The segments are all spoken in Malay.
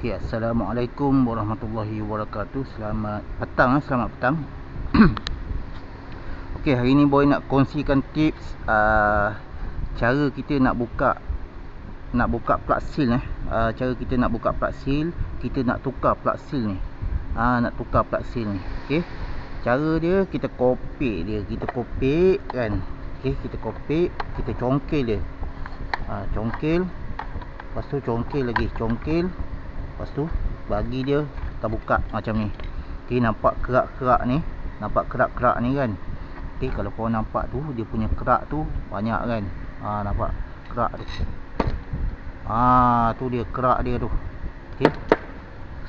Okey, Assalamualaikum warahmatullahi wabarakatuh. Selamat petang, eh. selamat petang. Okey, hari ni boy nak kongsikan tips uh, cara kita nak buka nak buka plug seal eh. Uh, cara kita nak buka plug seal, kita nak tukar plug seal ni. Ah, uh, nak tukar plug seal ni. Okey. Cara dia kita kopek dia, kita kopek kan. Okey, kita kopek, kita congkel dia. Ah, uh, congkel. Lepas tu congkel lagi, congkel. Lepas tu bagi dia kita buka macam ni. Okey nampak kerak-kerak ni, nampak kerak-kerak ni kan. Okey kalau kau nampak tu dia punya kerak tu banyak kan. Ha nampak kerak tu. Ha tu dia kerak dia tu. Okey.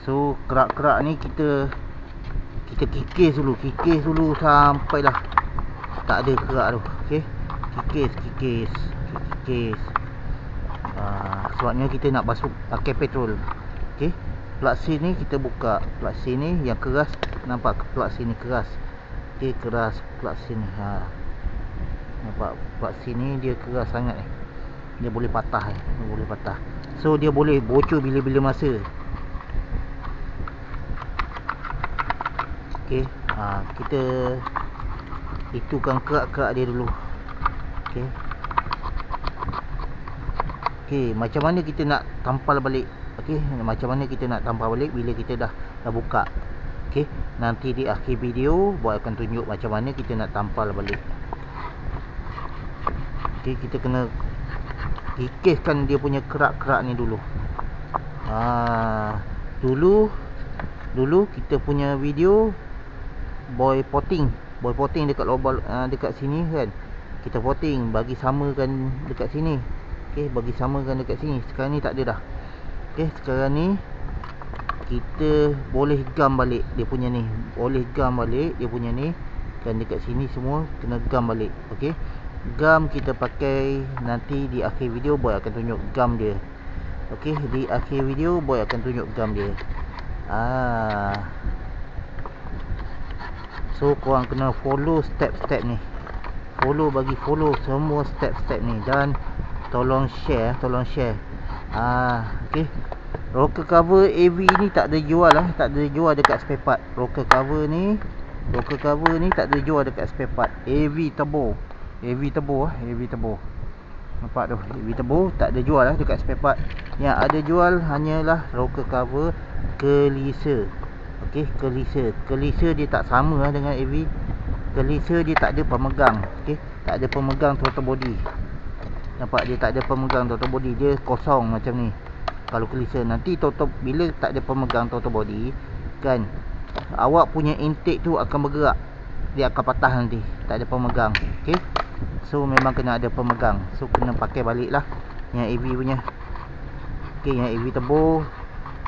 So kerak-kerak ni kita kita kikis dulu, kikis dulu sampailah tak ada kerak tu. Okey. Kikis, kikis, kikis. Ha, sebabnya kita nak basuh pakai petrol. Okey. Plug C ni kita buka. Plug C ni yang keras. Nampak plug C ni keras. Okey, keras plug C ni. Ha. Nampak plug C ni dia keras sangat ni. Dia boleh patah. Dia boleh patah. So dia boleh bocor bila-bila masa. Okey. Ha, kita itukan kerak-kerak dia dulu. Okey. Okey, macam mana kita nak tampal balik Okey, macam mana kita nak tambah balik bila kita dah dah buka. Okey, nanti di akhir video buat akan tunjuk macam mana kita nak tampal balik. Okey, kita kena kikiskan dia punya kerak-kerak ni dulu. Ha, dulu dulu kita punya video boy potting, boy potting dekat lubang uh, dekat sini kan. Kita potting bagi samakan dekat sini. Okey, bagi samakan dekat sini. Sekarang ni tak ada dah. Okey, sekarang ni kita boleh gam balik dia punya ni. Boleh gam balik dia punya ni. Dan dekat sini semua kena gam balik. Okey. Gam kita pakai nanti di akhir video boy akan tunjuk gam dia. Okey, di akhir video boy akan tunjuk gam dia. Ah. So korang kena follow step-step ni. Follow bagi follow semua step-step ni dan tolong share, tolong share. Ah, okey. Rocker cover AV ni tak ada jual lah, tak ada jual dekat spare part. Rocker cover ni, rocker cover ni tak ada jual dekat spare part. AV turbo. AV turbo ah, AV turbo. Nampak tu, AV turbo tak ada jual lah dekat spare part. Yang ada jual hanyalah rocker cover kelisa. Okey, kelisa. Kelisa dia tak sama lah dengan AV. Kelisa dia tak ada pemegang. Okey, tak ada pemegang throttle body. Nampak dia tak ada pemegang throttle body Dia kosong macam ni. Kalau kelisa Nanti throttle Bila tak ada pemegang throttle body Kan Awak punya intake tu akan bergerak. Dia akan patah nanti Tak ada pemegang Okay So memang kena ada pemegang. So kena pakai balik lah Yang AV punya. Okay yang AV turbo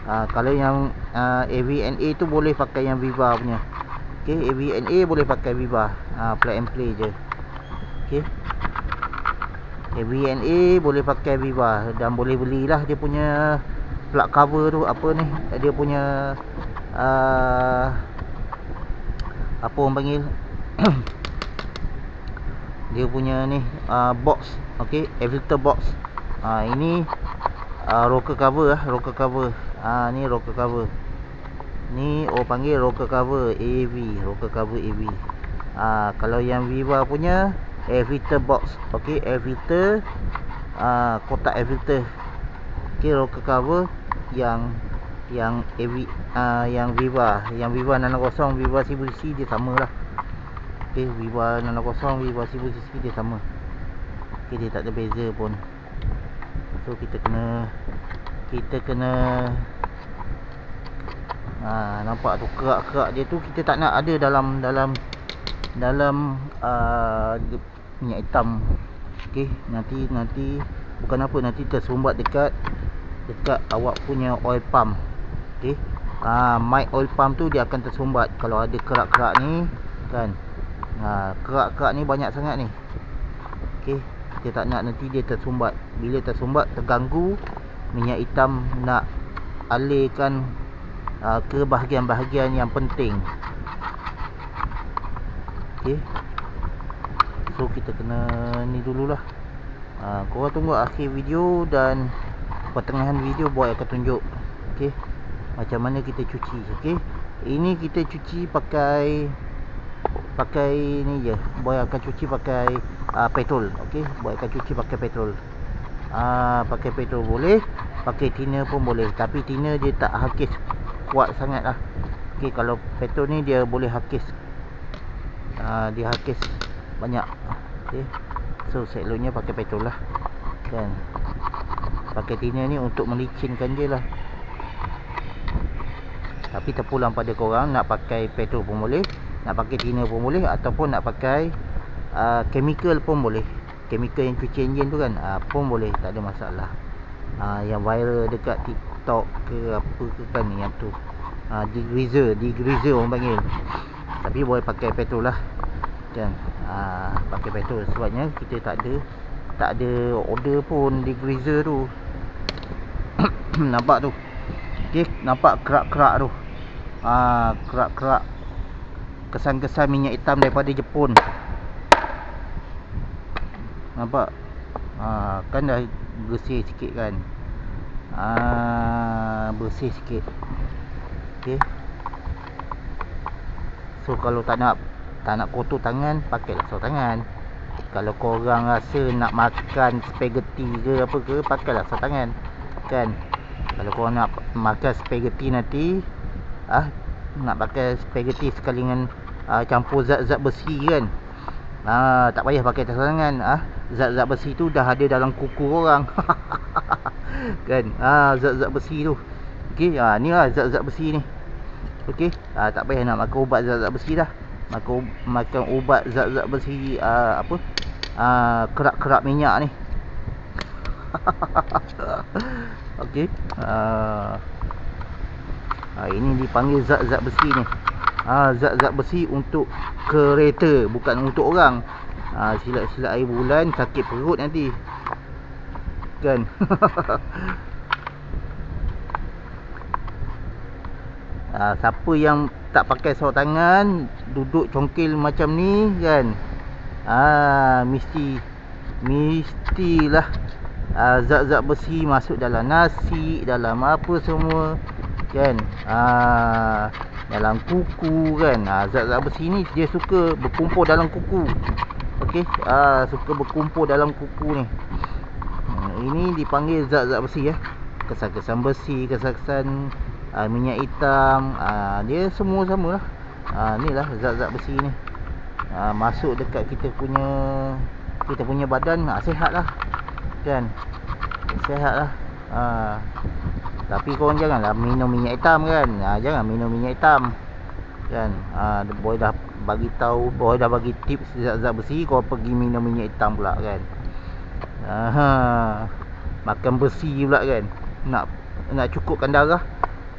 uh, Kalau yang uh, AVNA tu boleh pakai yang Viva punya. Okay AVNA boleh pakai Viva. Uh, Play and play je. Okay VNA boleh pakai Viva dan boleh belilah dia punya plug cover tu apa ni dia punya uh, apa orang panggil? Dia punya ni uh, box okey filter box. Uh, ini uh, rocker cover ah rocker cover. Ah uh, ni rocker cover. Ni orang panggil rocker cover AV rocker cover AV ah uh, kalau yang Viva punya filter box. Okey filter uh, kotak air filter okey rocker cover. Yang yang AV, uh, yang Viva. Yang Viva 660 Viva 1000cc dia samalah okey Viva 660 Viva 1000cc dia sama. Okey dia tak ada beza pun. So kita kena kita kena Ha, nampak tu kerak-kerak dia tu kita tak nak ada dalam dalam dalam uh, minyak hitam okey nanti nanti bukan apa nanti tersumbat dekat dekat awak punya oil pump. Okey ah mic oil pump tu dia akan tersumbat. Kalau ada kerak-kerak ni kan ha kerak-kerak ni banyak sangat ni. Okey kita tak nak nanti dia tersumbat. Bila tersumbat terganggu minyak hitam nak alirkan uh, ke bahagian-bahagian yang penting. Okey So kita kena ni dululah. Ha, Korang tunggu akhir video dan Pertengahan video boy akan tunjuk. Okay macam mana kita cuci okey? Ini kita cuci pakai pakai ni je. Boy akan cuci pakai uh, petrol okey? Boy akan cuci pakai petrol. Ah uh, pakai petrol boleh pakai tina pun boleh. Tapi tina dia tak hakis kuat sangat lah okey kalau petrol ni dia boleh hakis. Uh, dia hakis banyak. Okey. So selalunya pakai petrol lah. Kan pakai tina ni untuk melicinkan dia lah. Tapi terpulang pada korang nak pakai petrol pun boleh nak pakai tina pun boleh ataupun nak pakai uh, chemical pun boleh. Chemical yang cuci enjin tu kan uh, pun boleh tak ada masalah. Uh, yang viral dekat tiktok ke apa ke kan yang tu. Uh, degreaser degreaser orang panggil. Tapi boleh pakai petrol lah. Kan uh, pakai petrol sebabnya kita tak ada tak ada order pun degreaser tu nampak tu okey nampak kerak-kerak tu Ah, kerak-kerak kesan-kesan minyak hitam daripada Jepun. Nampak? Ah, kan dah bersih sikit kan. Ah, bersih sikit. Okey. So kalau tak nak tak nak kotor tangan, pakailah sarung tangan. Kalau kau orang rasa nak makan spaghetti ke apa ke, pakailah sarung tangan. Kan? Kalau kau nak makan spaghetti nanti, ah nak pakai spaghetti sekali dengan ah, campur zat-zat besi kan? Ah tak payah pakai tangan ah. Zat-zat besi tu dah ada dalam kuku orang. Kan? Ah zat-zat besi tu. Okey ah ni lah zat-zat besi ni. Okey ah tak payah nak makan ubat zat-zat besi dah makan makan ubat zat-zat besi ah apa? Ah kerak-kerak minyak ni. Okey ah ha, Ini dipanggil zat-zat besi ni. Ha, Zat-zat besi untuk kereta Bukan untuk orang. Ha, Silat-silat air bulan sakit perut nanti. Kan? Ha, Siapa yang tak pakai sarung tangan Duduk congkil macam ni kan? Ha, Mesti Mestilah Zat-zat besi masuk dalam nasi Dalam apa semua kan? Ah dalam kuku kan? Ah zat-zat besi ni dia suka berkumpul dalam kuku. Okey? Ah suka berkumpul dalam kuku ni. Ini dipanggil zat-zat besi ya. Kesan-kesan besi kesan-kesan ah, minyak hitam ah dia semua samalah ah inilah zat-zat besi ni. Ah masuk dekat kita punya kita punya badan ah sihatlah kan? Sihatlah ah tapi korang janganlah minum minyak hitam kan? Ha, Jangan minum minyak hitam. Kan? Ha, Boy dah bagi tahu Boy dah bagi tips zat-zat besi Kau pergi minum minyak hitam pula kan? Ha, Makan besi pula kan? Nak nak cukupkan darah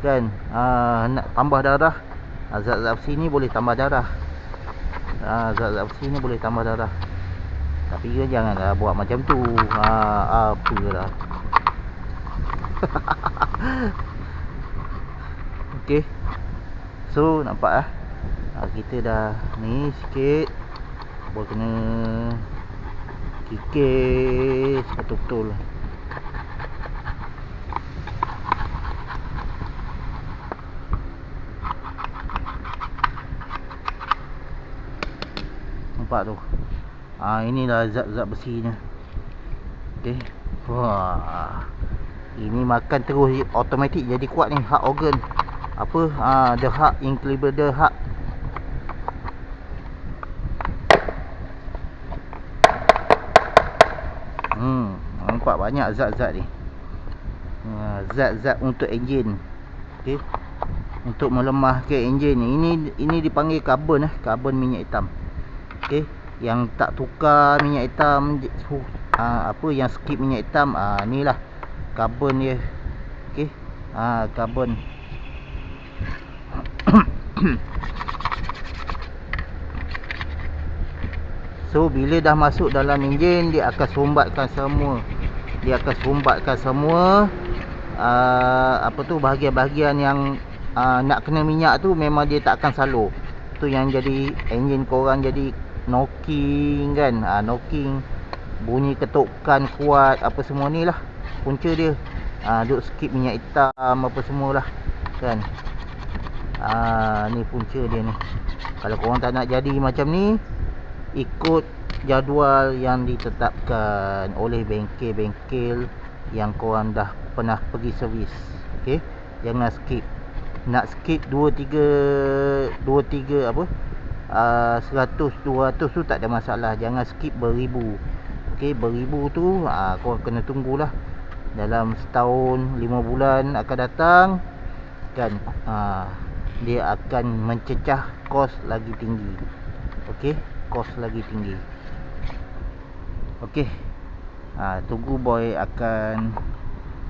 Kan? Ha, Nak tambah darah. Ha, Zat-zat besi ni boleh tambah darah. Ha, Zat-zat besi ni boleh tambah darah. Tapi kan janganlah buat macam tu. Ha, Apalah Okey. So nampak ah. Ha, kita dah ni sikit. Boleh kena kikis. Betul-betul. Nampak tu. Ha, inilah zat-zat besinya. Okey. Wah. Ini makan terus automatik jadi kuat ni hak organ. Apa? Uh, the heart included the heart hmm nampak banyak zat-zat ni. Ah, zat-zat untuk enjin. Okey. Untuk melemahkan enjin ni. Ini ini dipanggil karbon eh. Karbon minyak hitam okey yang tak tukar minyak hitam uh, apa yang skip minyak hitam ah uh, inilah karbon dia okey ha karbon so bila dah masuk dalam enjin dia akan sumbatkan semua. Dia akan sumbatkan semua uh, apa tu bahagian-bahagian yang uh, nak kena minyak tu memang dia tak akan salur. Tu yang jadi enjin korang jadi knocking kan? Uh, knocking bunyi ketukan kuat apa semua ni lah. Punca dia. Ha, duk skip minyak hitam apa semualah kan? Ah ni punca dia ni. Kalau korang tak nak jadi macam ni ikut jadual yang ditetapkan oleh bengkel-bengkel yang korang dah pernah pergi servis. Okey jangan skip. Nak skip 2 3 2 3 apa uh, 100 200 tu tak ada masalah. Jangan skip beribu. Okey beribu tu uh, korang kena tunggulah. Dalam setahun 5 bulan akan datang kan uh, dia akan mencecah kos lagi tinggi. Okey kos lagi tinggi. Okey ha, tunggu boy akan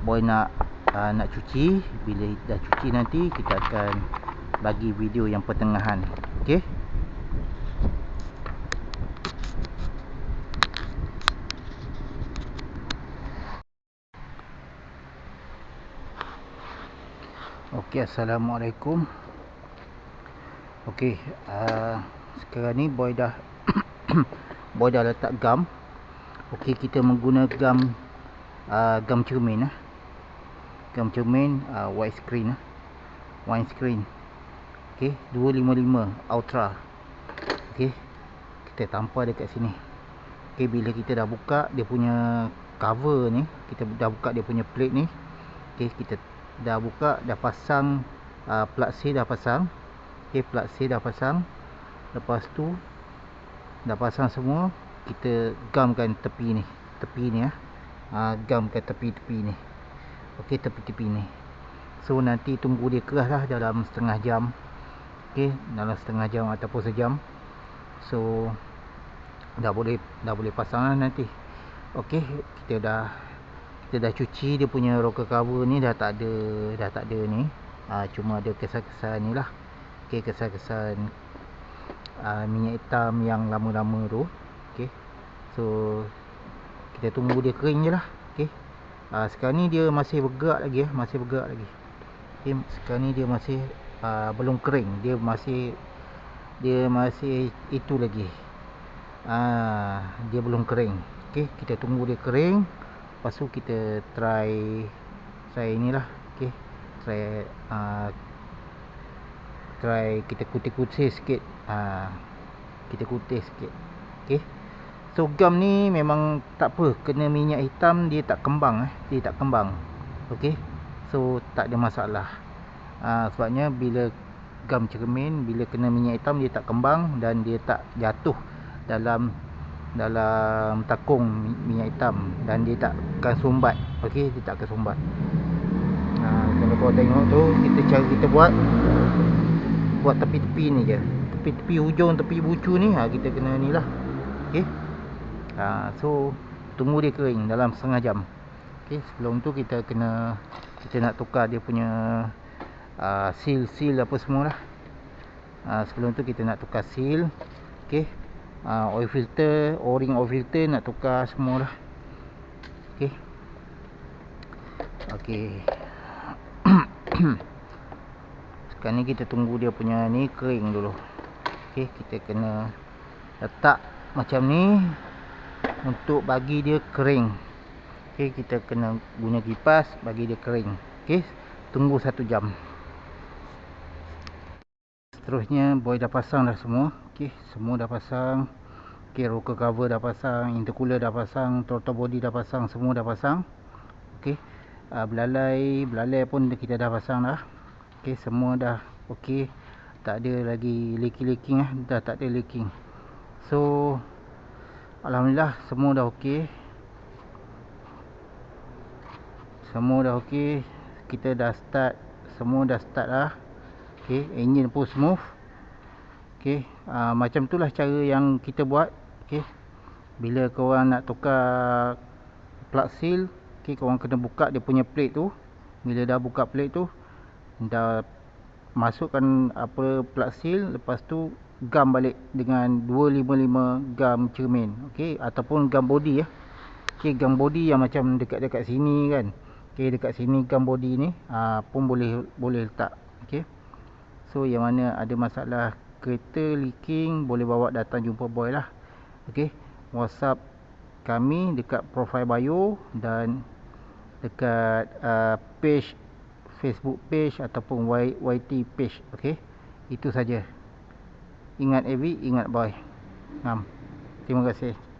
boy nak uh, nak cuci. Bila dah cuci nanti kita akan bagi video yang pertengahan. Okey Okey assalamualaikum. Okey uh, sekarang ni boy dah boy dah letak gam. Okey kita menggunakan gam uh, gam cermin lah gam cermin uh, white screen lah white screen. Okey 255 ultra. Okey kita tampar dekat sini. Okey bila kita dah buka dia punya cover ni kita dah buka dia punya plate ni Okey kita dah buka dah pasang uh, plug C dah pasang. Ok plug C dah pasang. Lepas tu dah pasang semua kita gamkan tepi ni tepi ni ah. Ha, gamkan tepi-tepi ni. Ok tepi-tepi ni. So nanti tunggu dia keras lah dalam setengah jam. Ok dalam setengah jam ataupun sejam. So dah boleh dah boleh pasang lah nanti. Ok kita dah kita dah cuci dia punya rocker cover ni dah tak ada dah tak ada ni ha, cuma ada kesan-kesan ni lah okay, kesan-kesan uh, minyak hitam yang lama-lama tu okay. so kita tunggu dia kering je lah okay. uh, sekarang ni dia masih bergerak lagi ya, masih bergerak lagi okay. sekarang ni dia masih uh, belum kering dia masih dia masih itu lagi uh, dia belum kering okay. kita tunggu dia kering lepas tu kita try try inilah okay. try uh, try kita kutip-kutip sikit. Ha, kita kutip sikit ok so gam ni memang tak apa. Kena minyak hitam dia tak kembang eh. dia tak kembang ok so tak ada masalah. Ha, sebabnya bila gam cermin bila kena minyak hitam dia tak kembang dan dia tak jatuh dalam dalam takung minyak hitam dan dia tak akan sumbat. Ok dia tak akan sumbat. Ha, kalau kau tengok tu kita cara kita buat buat tepi-tepi ni je. Tepi-tepi hujung tepi bucu ni ha, kita kena ni lah. Ok ha, so tunggu dia kering dalam setengah jam. Ok sebelum tu kita kena kita nak tukar dia punya uh, seal seal apa semua lah. Uh, sebelum tu kita nak tukar seal. Ok uh, oil filter o-ring oil filter nak tukar semua lah ok ok sekarang ni kita tunggu dia punya ni kering dulu. Ok kita kena letak macam ni untuk bagi dia kering. Ok kita kena guna kipas bagi dia kering. Ok tunggu satu jam. Seterusnya boy dah pasang dah semua ok semua dah pasang ok rocker cover dah pasang intercooler dah pasang throttle body dah pasang semua dah pasang ok uh, belalai belalai pun kita dah pasang dah Okey, semua dah okey. Tak ada lagi leaking-leaking ah, dah tak ada leaking. So alhamdulillah semua dah okey. Semua dah okey. Kita dah start, semua dah start lah. Okey, engine pun smooth. Okey, uh, macam itulah cara yang kita buat. Okey. Bila kau nak tukar plug seal, okey, kau kena buka dia punya plate tu. Bila dah buka plate tu, dah masukkan apa plug seal lepas tu gam balik dengan 255 gam cermin okey ataupun gam body ya okey gam body yang macam dekat-dekat sini kan okey dekat sini gam body ni ha, pun boleh boleh letak okey so yang mana ada masalah kereta leaking boleh bawa datang jumpa boy lah. Okey whatsapp kami dekat profile bio dan dekat uh, page Facebook page ataupun y, YT page okey itu saja. Ingat Avi ingat boy. Ngam. Terima kasih